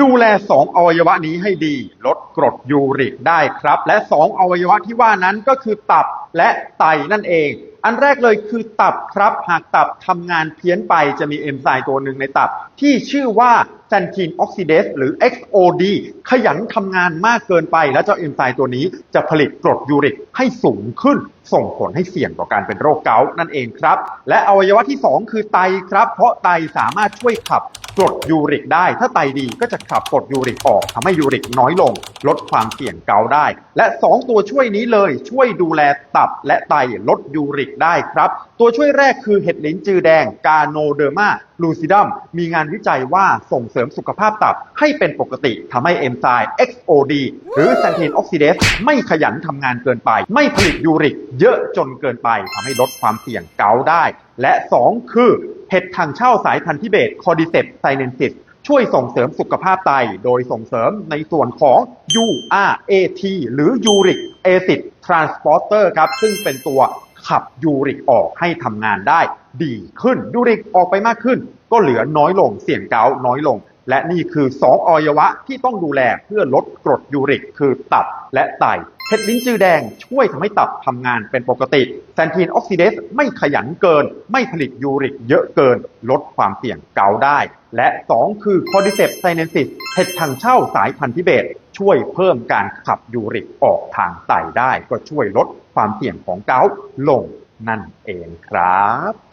ดูแล2อวัยวะนี้ให้ดี ลดกรดยูริกได้ครับ และ2อวัยวะที่ว่านั้นก็คือตับและไตนั่นเอง อันแรกเลยคือตับครับ หากตับทำงานเพี้ยนไปจะมีเอนไซม์ตัวหนึ่งในตับที่ชื่อว่า แซนทีนออกซิเดสหรือ XOD ขยันทำงานมากเกินไป และเจ้าเอนไซม์ตัวนี้จะผลิตกรดยูริกให้สูงขึ้น ส่งผลให้เสี่ยงต่อการเป็นโรคเกาต์นั่นเองครับ และอวัยวะที่ 2 คือไตครับ เพราะไตสามารถช่วยขับกรดยูริกได้ ถ้าไตดีก็จะขับกรดยูริกออกทำให้ยูริกน้อยลง ลดความเสี่ยงเกาต์ได้ และ 2 ตัวช่วยนี้เลยช่วยดูแลตับและไตลดยูริกได้ครับ ตัวช่วยแรกคือเห็ดลิ้นจือแดงกาโนเดอร์มา ลูซิดัมมีงานวิจัยว่าส่งเสริมสุขภาพตับให้เป็นปกติทำให้เอนไซม์ XOD หรือแซนทีนออกซิเดสไม่ขยันทำงานเกินไป ไม่ผลิตยูริกเยอะจนเกินไปทำให้ลดความเสี่ยงเกาได้ และ 2 คือเห็ดถังเช่าสายพันธุ์ทิเบตคอดิเซปไซเนนซิสช่วยส่งเสริมสุขภาพไต โดยส่งเสริมในส่วนของ URAT หรือ Uric Acid Transporter ครับ ซึ่งเป็นตัว ขับยูริกออกให้ทำงานได้ดีขึ้นยูริกออกไปมากขึ้น ก็เหลือน้อยลงเสี่ยงเกาน้อยลง และนี่คือ 2 อวัยวะที่ต้องดูแลเพื่อลดกรดยูริก คือตับและไตเห็ดลิ้นจือแดงช่วยทำให้ตับทำงานเป็นปกติแซนทีนออกซิเดสไม่ขยันเกิน ไม่ผลิตยูริกเยอะเกิน ลดความเสี่ยงเกาได้ และ 2 คือคอดิเซปไซเนซิสเห็ดทางเช่าสายพันธุ์ทิเบต ช่วยเพิ่มการขับยูริกออกทางไตได้ ก็ช่วยลดความเสี่ยงของเกาลงนั่นเองครับ